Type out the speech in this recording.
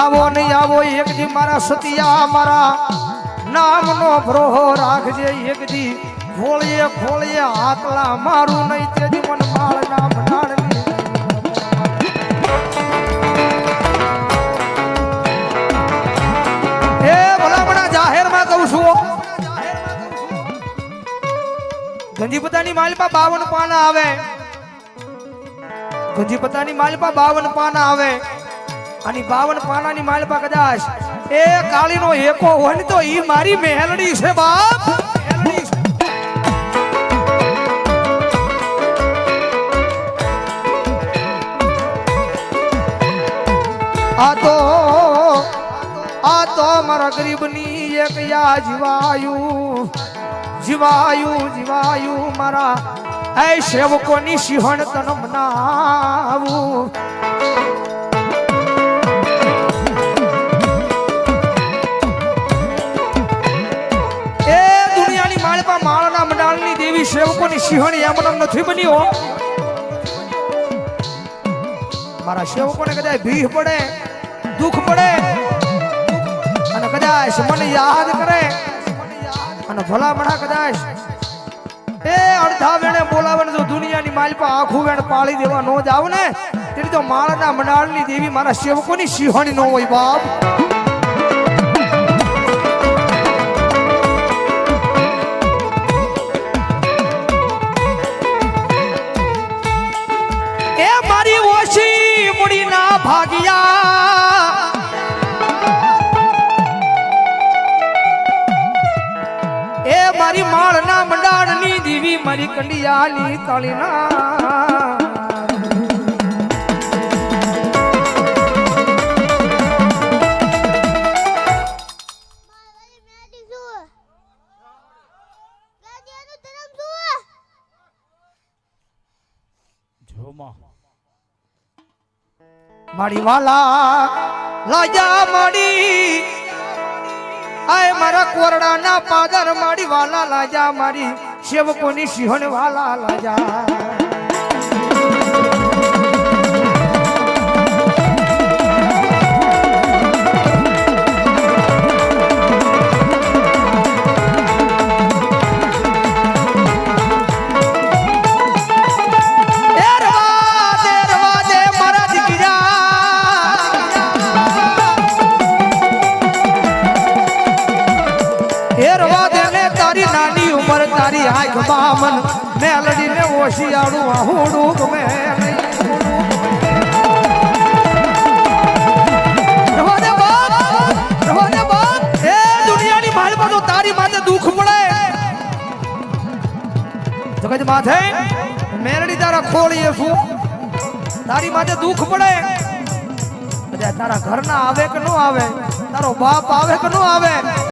આવો નહીં આવો એકજી મારા સતિયા મારા નામનો ભ્રોહો રાખજે, એક દી ખોળીએ ખોળીએ હાકલા મારું નહીં તેજી મન માળ નામ છું ગંજીપતાની માલિપા બાવન પાના આવે. ગંજીપતાની માલિપા બાવન પાના આવે. અને બાવન પાનાની માલિપા કદાચ એ કાળીનો એકો હોય ને તો ઈ મારી મહેલડી છે બાપ. આ તો આ તો મારા ગરીબની એક યા જીવાયું. જીવાયું જીવાયું મારા. એ સેવકોની સિંહણ તન મનાવું દેવી સેવકોની સિંહણી એમનામ નથી બન્યો. મારા સેવકોને કદાચ ભીહ પડે, દુઃખ પડે, અને કદાચ મને યાદ કરે, અને ભલામણા કદાચ એ અડધા વેણે બોલાવે જો દુનિયાની માલિપા આખું વેણ પાળી દેવા નો જાવ ને, તેની તો માળના મંડાળની દેવી મારા સેવકોની સિંહણી નો હોય બાપ. ઓછી મૂડી ના ભાગ્યા. એ મારી માળના મંડાળની દીવી મારી કંડિયાની કાળીના. મારી મારી વાલા લાજા મારી આય મારા કોરડાના પાદર મારી વાલા લાજા મારી સેવકોની સિંહણ વાલા લાજા. દેરવા દે ને તારી નાની ઉંમર, તારી આંખ બામન. મેલડીને ઓશિયાળું આહુડું ગમે. તારી માથે દુઃખ પડે. જગત માથે મેરડી તારા ખોળીએ છું તારી માથે દુઃખ પડે. તારા ઘરના આવે કે આવે? તારો બાપ આવે કે ન આવે?